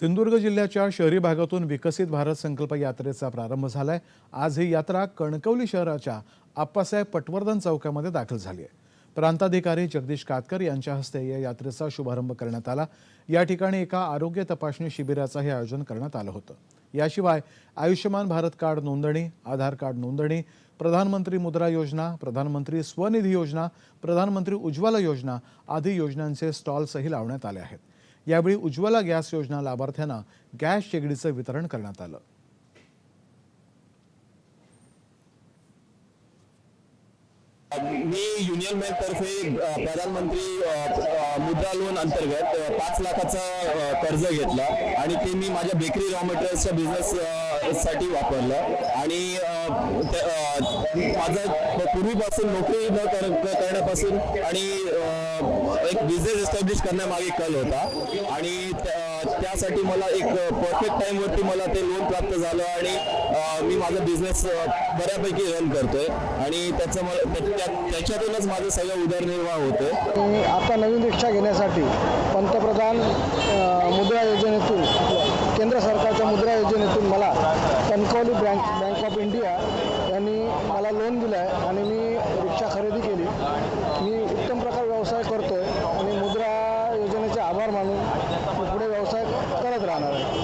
सिंधुदुर्ग जिल्ह्याच्या शहरी भागातून विकसित भारत संकल्प यात्रेचा प्रारंभ झालाय. आज ही यात्रा कणकवली शहराच्या आप्पासाहेब पटवर्धन चौकामध्ये दाखल झाली आहे. प्रांताधिकारी जगदीश कातकर यांच्या हस्ते या यात्रेचा शुभारंभ करण्यात आला. या ठिकाणी एका आरोग्य तपासणी शिबिराचंही आयोजन करण्यात आलं होतं. याशिवाय आयुष्यमान भारत कार्ड नोंदणी आधार कार्ड नोंदणी प्रधानमंत्री मुद्रा योजना प्रधानमंत्री स्वनिधी योजना प्रधानमंत्री उज्ज्वला योजना आदी योजनांचे स्टॉल्सही लावण्यात आले आहेत. यावेळी उज्ज्वला गॅस योजना लाभार्थ्यांना गॅस शेगडीचं वितरण करण्यात आलं. मी युनियन बँक तर्फे प्रधानमंत्री मुद्रा लोन अंतर्गत पाच लाखाचं कर्ज घेतलं आणि ते मी माझ्या बेकरी रॉ मटेरियल्सच्या बिझनेस साठी वापरलं. आणि माझं पूर्वीपासून नोकरी न करण्यापासून आणि एक बिझनेस एस्टॅब्लिश करण्यामागे कल होता. आणि त्यासाठी मला एक परफेक्ट टाईमवरती मला ते लोन प्राप्त झालं आणि मी माझा बिझनेस बऱ्यापैकी रन करतोय. आणि त्याचं मला त्याच्यातूनच माझं सगळं उदरनिर्वाह होतोय. आता नवीन रिक्षा घेण्यासाठी पंतप्रधान मुद्रा योजने Kankavli bank bank of India यांनी मला लोन दिलं आहे आणि मी रिक्षा खरेदी केली. मी उत्तम प्रकार व्यवसाय करतो आहे आणि मुद्रा योजनेचे आभार मानून पुढे व्यवसाय करत राहणार आहे.